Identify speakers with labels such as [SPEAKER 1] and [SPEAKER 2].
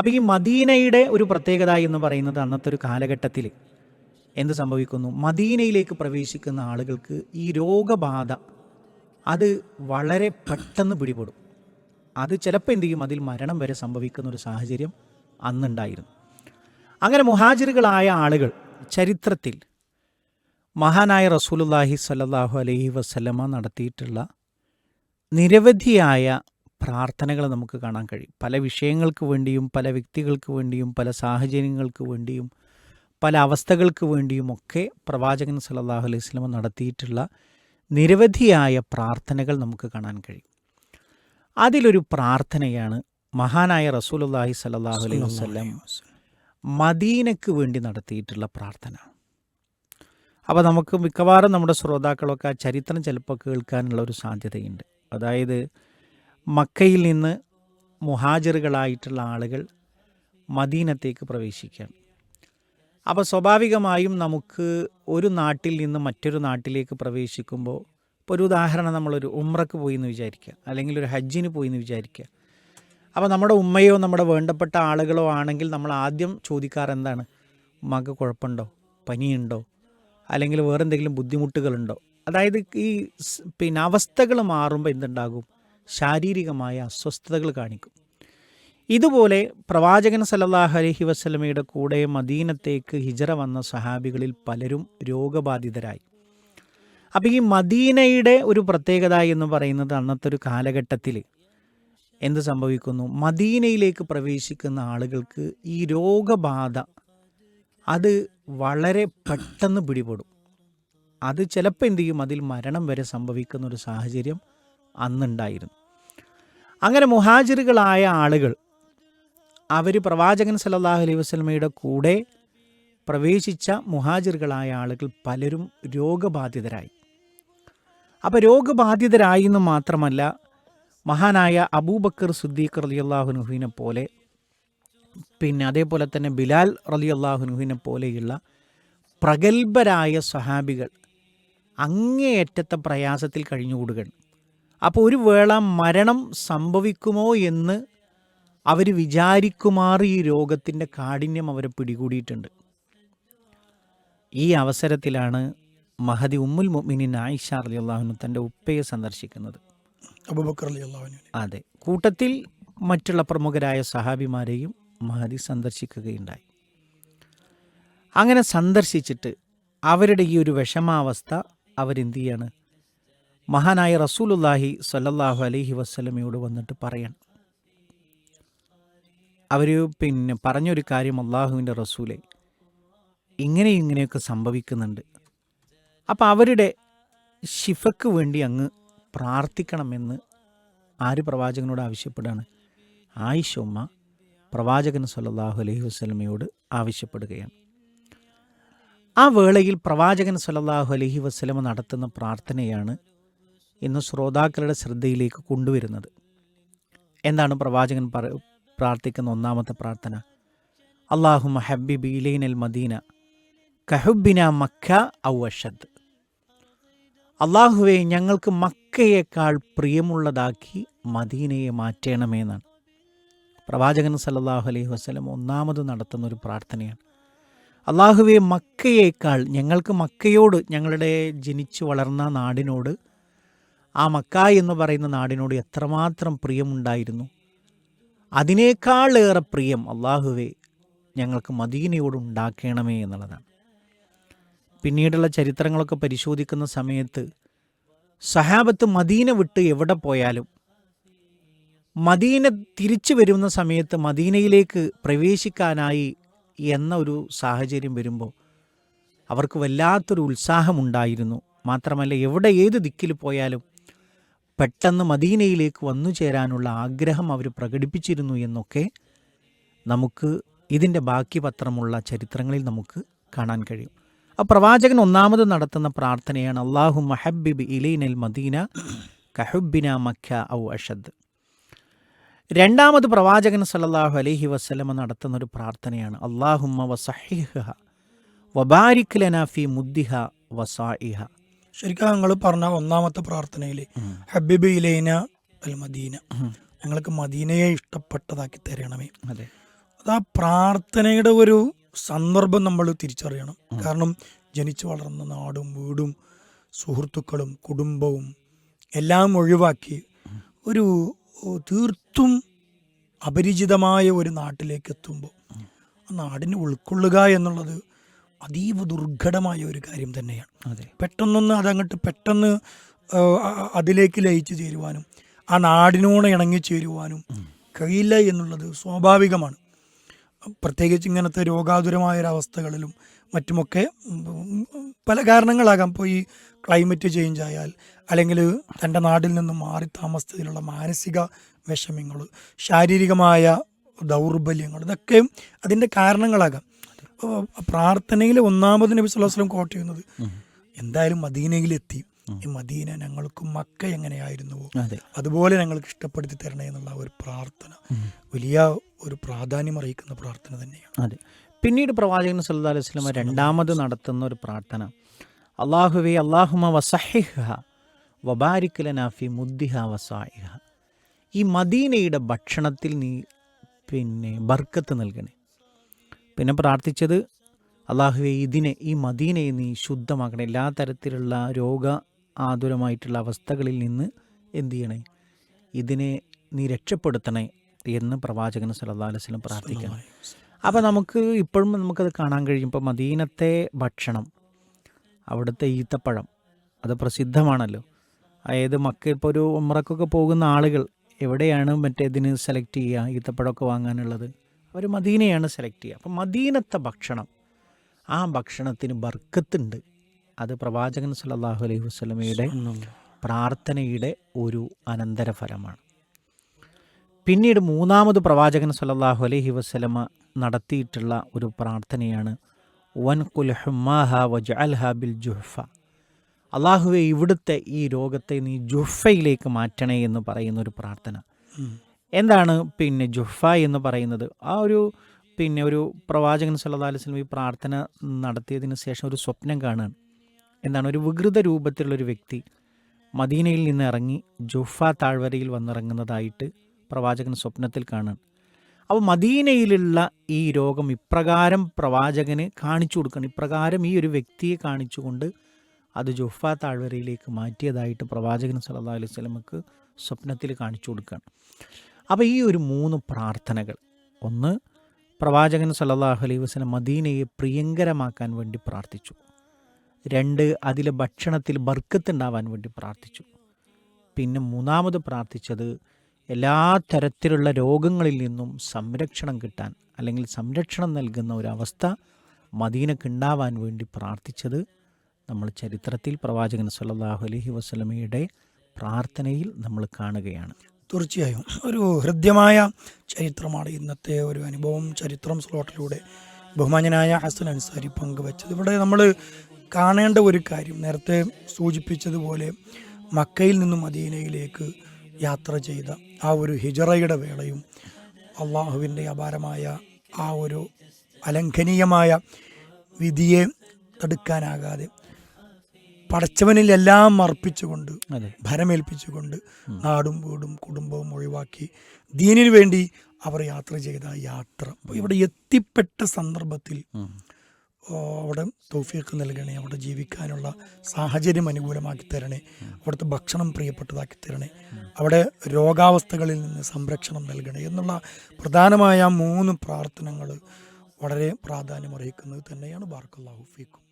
[SPEAKER 1] അപ്പോൾ ഈ മദീനയുടെ ഒരു പ്രത്യേകത എന്ന് പറയുന്നത് അന്നത്തെ ഒരു കാലഘട്ടത്തിൽ എന്ത് സംഭവിക്കുന്നു? മദീനയിലേക്ക് പ്രവേശിക്കുന്ന ആളുകൾക്ക് ഈ രോഗബാധ അത് വളരെ പെട്ടെന്ന് പിടിപെടും. അത് ചിലപ്പോൾ എന്ത് ചെയ്യും? അതിൽ മരണം വരെ സംഭവിക്കുന്ന ഒരു സാഹചര്യം അന്നുണ്ടായിരുന്നു. അങ്ങനെ മുഹാജിറുകളായ ആളുകൾ ചരിത്രത്തിൽ മഹാനായ റസൂലുല്ലാഹി സല്ലാഹു അലഹി വസ്ലമ നടത്തിയിട്ടുള്ള നിരവധിയായ പ്രാർത്ഥനകൾ നമുക്ക് കാണാൻ കഴിയും. പല വിഷയങ്ങൾക്ക് വേണ്ടിയും പല വ്യക്തികൾക്ക് വേണ്ടിയും പല സാഹചര്യങ്ങൾക്ക് വേണ്ടിയും പല അവസ്ഥകൾക്ക് വേണ്ടിയുമൊക്കെ പ്രവാചകൻ സല്ലല്ലാഹു അലൈഹി സ്വലമ നടത്തിയിട്ടുള്ള നിരവധിയായ പ്രാർത്ഥനകൾ നമുക്ക് കാണാൻ കഴിയും. അതിലൊരു പ്രാർത്ഥനയാണ് മഹാനായ റസൂലുല്ലാഹി സല്ലാഹു അലൈഹി വസ്ലം മദീനയ്ക്ക് വേണ്ടി നടത്തിയിട്ടുള്ള പ്രാർത്ഥന. അപ്പോൾ നമുക്ക് മിക്കവാറും നമ്മുടെ ശ്രോതാക്കളൊക്കെ ആ ചരിത്രം ചിലപ്പോൾ കേൾക്കാനുള്ള ഒരു സാധ്യതയുണ്ട്. അതായത് മക്കയിൽ നിന്ന് മുഹാജറുകളായിട്ടുള്ള ആളുകൾ മദീനത്തേക്ക് പ്രവേശിക്കുകയാണ് അപ്പോൾ സ്വാഭാവികമായും നമുക്ക് ഒരു നാട്ടിൽ നിന്ന് മറ്റൊരു നാട്ടിലേക്ക് പ്രവേശിക്കുമ്പോൾ ഇപ്പോൾ ഒരു ഉദാഹരണം നമ്മളൊരു ഉമ്രക്ക് പോയി എന്ന് വിചാരിക്കുക അല്ലെങ്കിൽ ഒരു ഹജ്ജിന് പോയി എന്ന് വിചാരിക്കുക. അപ്പോൾ നമ്മുടെ ഉമ്മയോ നമ്മുടെ വേണ്ടപ്പെട്ട ആളുകളോ ആണെങ്കിൽ നമ്മൾ ആദ്യം ചോദിക്കാറ് എന്താണ്? ഉമ്മക്ക് കുഴപ്പമുണ്ടോ? പനിയുണ്ടോ? അല്ലെങ്കിൽ വേറെന്തെങ്കിലും ബുദ്ധിമുട്ടുകളുണ്ടോ? അതായത് ഈ പിന്നെ അവസ്ഥകൾ മാറുമ്പോൾ എന്തുണ്ടാകും? ശാരീരികമായ അസ്വസ്ഥതകൾ കാണിക്കും. ഇതുപോലെ പ്രവാചകൻ സല്ലല്ലാഹു അലഹി വസ്ലമയുടെ കൂടെ മദീനത്തേക്ക് ഹിജറ വന്ന സഹാബികളിൽ പലരും രോഗബാധിതരായി. അപ്പോൾ ഈ മദീനയുടെ ഒരു പ്രത്യേകത എന്ന് പറയുന്നത് അന്നത്തെ ഒരു കാലഘട്ടത്തിൽ എന്ത് സംഭവിക്കുന്നു? മദീനയിലേക്ക് പ്രവേശിക്കുന്ന ആളുകൾക്ക് ഈ രോഗബാധ അത് വളരെ പെട്ടെന്ന് പിടിപെടും. അത് ചിലപ്പോൾ എന്ത് ചെയ്യും? അതിൽ മരണം വരെ സംഭവിക്കുന്ന ഒരു സാഹചര്യം അന്നുണ്ടായിരുന്നു. അങ്ങനെ മുഹാജിറുകളായ ആളുകൾ അവർ പ്രവാചകൻ സല്ലല്ലാഹു അലൈഹി വസ്ലമയുടെ കൂടെ പ്രവേശിച്ച മുഹാജിറുകളായ ആളുകൾ പലരും രോഗബാധിതരായി. അപ്പോൾ രോഗബാധിതരായി എന്ന് മാത്രമല്ല മഹാനായ അബൂബക്കർ സുദ്ദീഖ് റലി അള്ളാഹുനുഹുവിനെ പോലെ പിന്നെ അതേപോലെ തന്നെ ബിലാൽ റലി അള്ളാഹുനുഹുവിനെ പോലെയുള്ള പ്രഗത്ഭരായ സഹാബികൾ അങ്ങേയറ്റത്തെ പ്രയാസത്തിൽ കഴിഞ്ഞുകൂടുകയാണ്. അപ്പോൾ ഒരു വേള മരണം സംഭവിക്കുമോ എന്ന് അവർ വിചാരിക്കുമാറ് ഈ രോഗത്തിന്റെ കാഠിന്യം അവരെ പിടികൂടിയിട്ടുണ്ട്. ഈ അവസരത്തിലാണ് മഹദി ഉമ്മുൽ മുഅ്മിനീൻ ആയിഷ അള്ളാഹുനു തന്റെ ഉപ്പയെ സന്ദർശിക്കുന്നത്.
[SPEAKER 2] അബൂബക്കർ അലി
[SPEAKER 1] അതെ. കൂട്ടത്തിൽ മറ്റുള്ള പ്രമുഖരായ സഹാബിമാരെയും മഹദി സന്ദർശിക്കുകയുണ്ടായി. അങ്ങനെ സന്ദർശിച്ചിട്ട് അവരുടെ ഈ ഒരു വിഷമാവസ്ഥ അവരെന്ത് ചെയ്യാണ്? മഹാനായ റസൂലുല്ലാഹി സ്വല്ലല്ലാഹു അലൈഹി വസ്ലമയോട് വന്നിട്ട് പറയണം. അവർ പിന്നെ പറഞ്ഞൊരു കാര്യം അള്ളാഹുവിന്റെ റസൂലെ ഇങ്ങനെ ഇങ്ങനെയൊക്കെ സംഭവിക്കുന്നുണ്ട്. അപ്പം അവരുടെ ഷിഫക്ക് വേണ്ടി അങ്ങ് പ്രാർത്ഥിക്കണമെന്ന് ആര് പ്രവാചകനോട് ആവശ്യപ്പെടുകയാണ്? ആയിഷ ഉമ്മ പ്രവാചകൻ സല്ലാഹു അലൈഹി വസ്ലമയോട് ആവശ്യപ്പെടുകയാണ്. ആ വേളയിൽ പ്രവാചകൻ സല്ലാഹു അലഹി വസ്ലമ നടത്തുന്ന പ്രാർത്ഥനയാണ് ഇന്ന് ശ്രോതാക്കളുടെ ശ്രദ്ധയിലേക്ക് കൊണ്ടുവരുന്നത്. എന്താണ് പ്രവാചകൻ പറ പ്രാർത്ഥിക്കുന്ന ഒന്നാമത്തെ പ്രാർത്ഥന? അള്ളാഹു മഹബി മഹബിബ് അൽ മദീന കഹുബിന മക്ക ഔഷദ് അള്ളാഹുവെ ഞങ്ങൾക്ക് മക്കയേക്കാൾ പ്രിയമുള്ളതാക്കി മദീനയെ മാറ്റണമേന്നാണ്. പ്രവാചകൻ സല്ലല്ലാഹു അലൈഹി വസ്ലം ഒന്നാമത് നടത്തുന്ന ഒരു പ്രാർത്ഥനയാണ്. അള്ളാഹുവെ മക്കയേക്കാൾ ഞങ്ങൾക്ക് മക്കയോട് ഞങ്ങളുടെ ജനിച്ചു വളർന്ന നാടിനോട് ആ മക്ക എന്ന് പറയുന്ന നാടിനോട് എത്രമാത്രം പ്രിയമുണ്ടായിരുന്നു. അതിനേക്കാളേറെ പ്രിയം അള്ളാഹുവെ ഞങ്ങൾക്ക് മദീനയോട് ഉണ്ടാക്കണമേ എന്നുള്ളതാണ്. പിന്നീടുള്ള ചരിത്രങ്ങളൊക്കെ പരിശോധിക്കുന്ന സമയത്ത് സഹാബത്ത് മദീന വിട്ട് എവിടെ പോയാലും മദീന തിരിച്ചു വരുന്ന സമയത്ത് മദീനയിലേക്ക് പ്രവേശിക്കാനായി എന്ന ഒരു സാഹചര്യം വരുമ്പോൾ അവർക്ക് വല്ലാത്തൊരു ഉത്സാഹമുണ്ടായിരുന്നു. മാത്രമല്ല എവിടെ ഏത് ദിക്കിൽ പോയാലും പെട്ടെന്ന് മദീനയിലേക്ക് വന്നു ചേരാനുള്ള ആഗ്രഹം അവർ പ്രകടിപ്പിച്ചിരുന്നു എന്നൊക്കെ നമുക്ക് ഇതിന്റെ ബാക്കി പത്രമുള്ള ചരിത്രങ്ങളിൽ നമുക്ക് കാണാൻ കഴിയും. ആ പ്രവാചകൻ ഒന്നാമത് നടത്തുന്ന പ്രാർത്ഥനയാണ് അള്ളാഹു മഹബിബ് ഇലൈനൽ മദീന കഹുബിന മക്ക ഔ അഷദ്. രണ്ടാമത് പ്രവാചകൻ സല്ലല്ലാഹു അലഹി വസ്ലമ നടത്തുന്ന ഒരു പ്രാർത്ഥനയാണ് അള്ളാഹുമ്മ വസഹിഹ വബാരിഖ് ലന ഫി മുദ്ദിഹ വസായിഹ
[SPEAKER 2] ശരിക്കും ഞങ്ങൾ പറഞ്ഞ ഒന്നാമത്തെ പ്രാർത്ഥനയിൽ ഹബീബ് ഇലൈന അൽ മദീന. ഞങ്ങൾക്ക് മദീനയെ ഇഷ്ടപ്പെട്ടതാക്കി തരണമേ.
[SPEAKER 1] അതെ.
[SPEAKER 2] അത് ആ പ്രാർത്ഥനയുടെ ഒരു സന്ദർഭം നമ്മൾ തിരിച്ചറിയണം. കാരണം ജനിച്ചു വളർന്ന നാടും വീടും സുഹൃത്തുക്കളും കുടുംബവും എല്ലാം ഒഴിവാക്കി ഒരു തീർത്തും അപരിചിതമായ ഒരു നാട്ടിലേക്ക് എത്തുമ്പോൾ ആ നാടിനെ ഉൾക്കൊള്ളുക എന്നുള്ളത് അതീവ ദുർഘടമായ ഒരു കാര്യം തന്നെയാണ്. പെട്ടെന്നൊന്ന് അതങ്ങോട്ട് പെട്ടെന്ന് അതിലേക്ക് ലയിച്ചു ചേരുവാനും ആ നാടിനോട് ഇണങ്ങി ചേരുവാനും കഴിയില്ല എന്നുള്ളത് സ്വാഭാവികമാണ്. പ്രത്യേകിച്ച് ഇങ്ങനത്തെ രോഗാതുരമായ ഒരവസ്ഥകളിലും മറ്റുമൊക്കെ പല കാരണങ്ങളാകാം. ഇപ്പോൾ ഈ ക്ലൈമറ്റ് ചേഞ്ച് ആയാൽ അല്ലെങ്കിൽ തന്റെ നാട്ടിൽ നിന്നും മാറി താമസത്തിലുള്ള മാനസിക വിഷമങ്ങൾ ശാരീരികമായ ദൗർബല്യങ്ങൾ ഇതൊക്കെയും അതിന്റെ കാരണങ്ങളാകാം. പ്രാർത്ഥനയിൽ ഒന്നാമത് നബി വസല്ലം കോട്ട് ചെയ്യുന്നത്. എന്തായാലും മദീനയിലെത്തി. ഈ മദീന ഞങ്ങൾക്ക് മക്ക എങ്ങനെയായിരുന്നുവോ അതുപോലെ ഞങ്ങൾക്ക് ഇഷ്ടപ്പെടുത്തി തരണേ എന്നുള്ള ഒരു പ്രാർത്ഥന. വലിയ ഒരു പ്രാധാന്യം അറിയിക്കുന്ന പ്രാർത്ഥന തന്നെയാണ്.
[SPEAKER 1] അതെ. പിന്നീട് പ്രവാചകൻ സല്ലല്ലാഹു അലൈഹി വസല്ലമ രണ്ടാമത് നടത്തുന്ന ഒരു പ്രാർത്ഥന. അള്ളാഹുവേ അള്ളാഹുമ വസഹിഹ വബാരിക് ലനാ ഫി മുദ്ദിഹ വസായിഹ. ഈ മദീനയുടെ ഭക്ഷണത്തിൽ നീ പിന്നെ ബർക്കത്ത് നൽകണേ. പിന്നെ പ്രാർത്ഥിച്ചത് അള്ളാഹുവെ ഇതിനെ ഈ മദീനയെ നീ ശുദ്ധമാക്കണം. എല്ലാ തരത്തിലുള്ള രോഗ ആതുരമായിട്ടുള്ള അവസ്ഥകളിൽ നിന്ന് എന്തു ചെയ്യണേ? ഇതിനെ നീ രക്ഷപ്പെടുത്തണേ എന്ന് പ്രവാചകൻ സല്ലല്ലാഹു അലൈഹി വസല്ലം പ്രാർത്ഥിക്കണം അപ്പോൾ നമുക്ക് ഇപ്പോഴും നമുക്കത് കാണാൻ കഴിയും. ഇപ്പോൾ മദീനത്തെ ഭക്ഷണം അവിടുത്തെ ഈത്തപ്പഴം അത് പ്രസിദ്ധമാണല്ലോ. അതായത് മക്ക ഇപ്പോൾ ഒരു ഉമ്രക്കൊക്കെ പോകുന്ന ആളുകൾ എവിടെയാണ് മറ്റേതിന് സെലക്ട് ചെയ്യുക? ഈത്തപ്പഴമൊക്കെ വാങ്ങാനുള്ളത്. അവർ മദീനയാണ് സെലക്ട് ചെയ്യുക. അപ്പം മദീനത്തെ ഭക്ഷണം ആ ഭക്ഷണത്തിന് ബർക്കത്തുണ്ട്. അത് പ്രവാചകൻ സല്ലല്ലാഹു അലൈഹി വസ്ലമയുടെ പ്രാർത്ഥനയുടെ ഒരു അനന്തരഫലമാണ്. പിന്നീട് മൂന്നാമത് പ്രവാചകൻ സല്ലല്ലാഹു അലൈഹി വസ്ലമ നടത്തിയിട്ടുള്ള ഒരു പ്രാർത്ഥനയാണ് വൻ കുൽഹുമാഹ വജഅൽഹ ബിൽ ജുഹ്ഫ. അള്ളാഹുവെ ഇവിടുത്തെ ഈ രോഗത്തെ നീ ജുഹ്ഫയിലേക്ക് മാറ്റണേ എന്ന് പറയുന്ന ഒരു പ്രാർത്ഥന. എന്താണ് പിന്നെ ജുഫ എന്ന് പറയുന്നത്? ആ ഒരു പിന്നെ ഒരു പ്രവാചകൻ സല്ലാ അലൈഹി വസല്ലം ഈ പ്രാർത്ഥന നടത്തിയതിന് ശേഷം ഒരു സ്വപ്നം കാണുകയാണ് എന്താണ്? ഒരു വികൃത രൂപത്തിലുള്ളൊരു വ്യക്തി മദീനയിൽ നിന്ന് ഇറങ്ങി ജുഫ താഴ്വരയിൽ വന്നിറങ്ങുന്നതായിട്ട് പ്രവാചകൻ സ്വപ്നത്തിൽ കാണുകയാണ് അപ്പോൾ മദീനയിലുള്ള ഈ രോഗം ഇപ്രകാരം പ്രവാചകന് കാണിച്ചു കൊടുക്കണം. ഇപ്രകാരം ഈ ഒരു വ്യക്തിയെ കാണിച്ചുകൊണ്ട് അത് ജുഫ താഴ്വരയിലേക്ക് മാറ്റിയതായിട്ട് പ്രവാചകൻ സല്ലാ അലൈഹി സ്വലമക്ക് സ്വപ്നത്തിൽ കാണിച്ചു കൊടുക്കുകയാണ് അപ്പോൾ ഈ ഒരു മൂന്ന് പ്രാർത്ഥനകൾ. ഒന്ന് പ്രവാചകൻ സല്ലാഹു അലൈഹി വസ്ലം മദീനയെ പ്രിയങ്കരമാക്കാൻ വേണ്ടി പ്രാർത്ഥിച്ചു. രണ്ട് അതിലെ ഭക്ഷണത്തിൽ ബർക്കത്തുണ്ടാവാൻ വേണ്ടി പ്രാർത്ഥിച്ചു. പിന്നെ മൂന്നാമത് പ്രാർത്ഥിച്ചത് എല്ലാ തരത്തിലുള്ള രോഗങ്ങളിൽ നിന്നും സംരക്ഷണം കിട്ടാൻ അല്ലെങ്കിൽ സംരക്ഷണം നൽകുന്ന ഒരവസ്ഥ മദീനക്ക് ഉണ്ടാവാൻ വേണ്ടി പ്രാർത്ഥിച്ചത് നമ്മൾ ചരിത്രത്തിൽ പ്രവാചകൻ സല്ലാഹു അലഹി വസ്ലമയുടെ പ്രാർത്ഥനയിൽ നമ്മൾ കാണുകയാണ്.
[SPEAKER 2] തീർച്ചയായും. ഒരു ഹൃദ്യമായ ചരിത്രമാണ് ഇന്നത്തെ ഒരു അനുഭവം. ചരിത്രം സ്ലോട്ടിലൂടെ ബഹുമാന്യനായ ഹസൻ അൻസാരി പങ്കുവച്ചത്. ഇവിടെ നമ്മൾ കാണേണ്ട ഒരു കാര്യം നേരത്തെ സൂചിപ്പിച്ചതുപോലെ മക്കയിൽ നിന്നും മദീനയിലേക്ക് യാത്ര ചെയ്ത ആ ഒരു ഹിജറയുടെ വേളയും അള്ളാഹുവിന്റെ അപാരമായ ആ ഒരു അലംഘനീയമായ വിധിയെ തടുക്കാനാകാതെ പടച്ചവനിലെല്ലാം അർപ്പിച്ചുകൊണ്ട് ഭരമേൽപ്പിച്ചുകൊണ്ട് നാടും വീടും കുടുംബവും ഒഴിവാക്കി ദീനിനു വേണ്ടി അവർ യാത്ര ചെയ്ത യാത്ര. ഇവിടെ എത്തിപ്പെട്ട സന്ദർഭത്തിൽ അവിടെ തൗഫീഖ് നൽകണേ അവിടെ ജീവിക്കാനുള്ള സാഹചര്യം അനുകൂലമാക്കി തരണേ അവിടുത്തെ ഭക്ഷണം പ്രിയപ്പെട്ടതാക്കി തരണേ അവിടെ രോഗാവസ്ഥകളിൽ നിന്ന് സംരക്ഷണം നൽകണേ എന്നുള്ള പ്രധാനമായ മൂന്ന് പ്രാർത്ഥനകൾ വളരെ പ്രാധാന്യം പ്രാധാന്യമർഹിക്കുന്നത് തന്നെയാണ്. ബാർക്കല്ലാഹു ഫീക്കും.